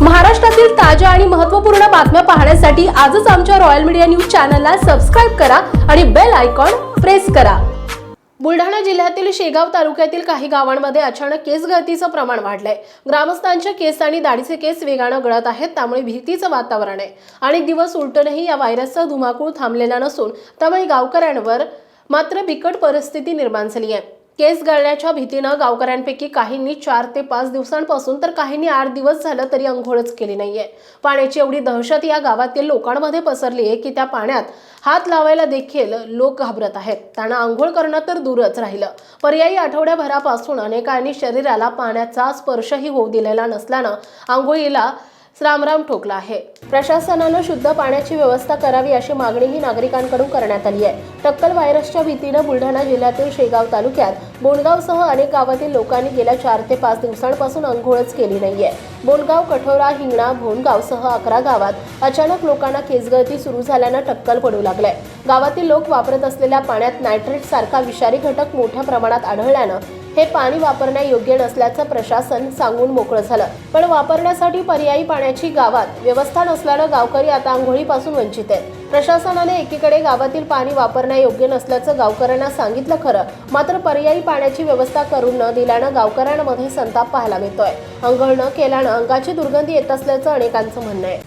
महाराष्ट्रातील ताज्या आणि महत्त्वपूर्ण बातम्या पाहण्यासाठी आजच आमच्या रॉयल मीडिया न्यूज चॅनलला सबस्क्राईब करा आणि बेल आयकॉन प्रेस करा. बुलढाणा जिल्ह्यातील शेगाव तालुक्यातील काही गावांमध्ये अचानक केस गळतीचं प्रमाण वाढलंय. ग्रामस्थांच्या केस आणि दाढीचे केस वेगानं गळत आहेत त्यामुळे भीतीचं वातावरण आहे. अनेक दिवस उलटूनही या व्हायरसचा धुमाकूळ थांबलेला नसून त्यामुळे गावकऱ्यांवर मात्र बिकट परिस्थिती निर्माण झाली आहे. केस गळण्याच्या भीतीनं गावकऱ्यांपैकी काहींनी चार ते पाच दिवसांपासून तर काहींनी आठ दिवस झालं तरी अंघोळच केली नाहीये. पाण्याची एवढी दहशत या गावातील लोकांमध्ये पसरली आहे की त्या पाण्यात हात लावायला देखील लोक घाबरत आहेत. त्यांना आंघोळ करणं तर दूरच राहिलं. पर्यायी आठवड्याभरापासून अनेकांनी शरीराला पाण्याचा स्पर्शही होऊ दिलेला नसल्यानं आंघोळीला रामराम ठोकला आहे. प्रशासनानं शुद्ध पाण्याची व्यवस्था करावी अशी मागणीही नागरिकांकडून करण्यात आली आहे. टक्कल व्हायरसच्या भीतीनं बुलढाणा जिल्ह्यातील शेगाव तालुक्यात बोंडगावसह अनेक गावातील लोकांनी गेल्या चार ते पाच दिवसांपासून अंघोळच केली नाहीये. बोंडगाव कठोरा हिंगणा भोनगावसह अकरा गावात अचानक लोकांना केसगळती सुरू झाल्यानं टक्कल पडू लागलाय. गावातील लोक वापरत असलेल्या पाण्यात नायट्रेट सारखा विषारी घटक मोठ्या प्रमाणात आढळल्यानं हे पाणी वापरण्यायोग्य नसल्याचं प्रशासन सांगून मोकळं झालं. पण वापरण्यासाठी पर्यायी पाण्याची गावात व्यवस्था नसल्यानं गावकरी आता आंघोळीपासून वंचित आहेत. प्रशासनाने एकीकडे गावातील पाणी वापरण्यायोग्य नसल्याचं गावकऱ्यांना सांगितलं खरं मात्र पर्यायी पाण्याची व्यवस्था करून न दिल्यानं गावकऱ्यांमध्ये संताप पाहायला मिळतोय. अंघोळ न केल्यानं अंगाची दुर्गंधी येत असल्याचं अनेकांचं म्हणणं आहे.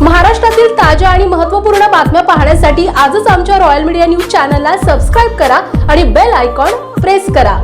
महाराष्ट्रातील ताज्या आणि महत्त्वपूर्ण बातम्या पाहण्यासाठी आजच आमच्या रॉयल मीडिया न्यूज चॅनलला सबस्क्राईब करा आणि बेल आयकॉन प्रेस करा.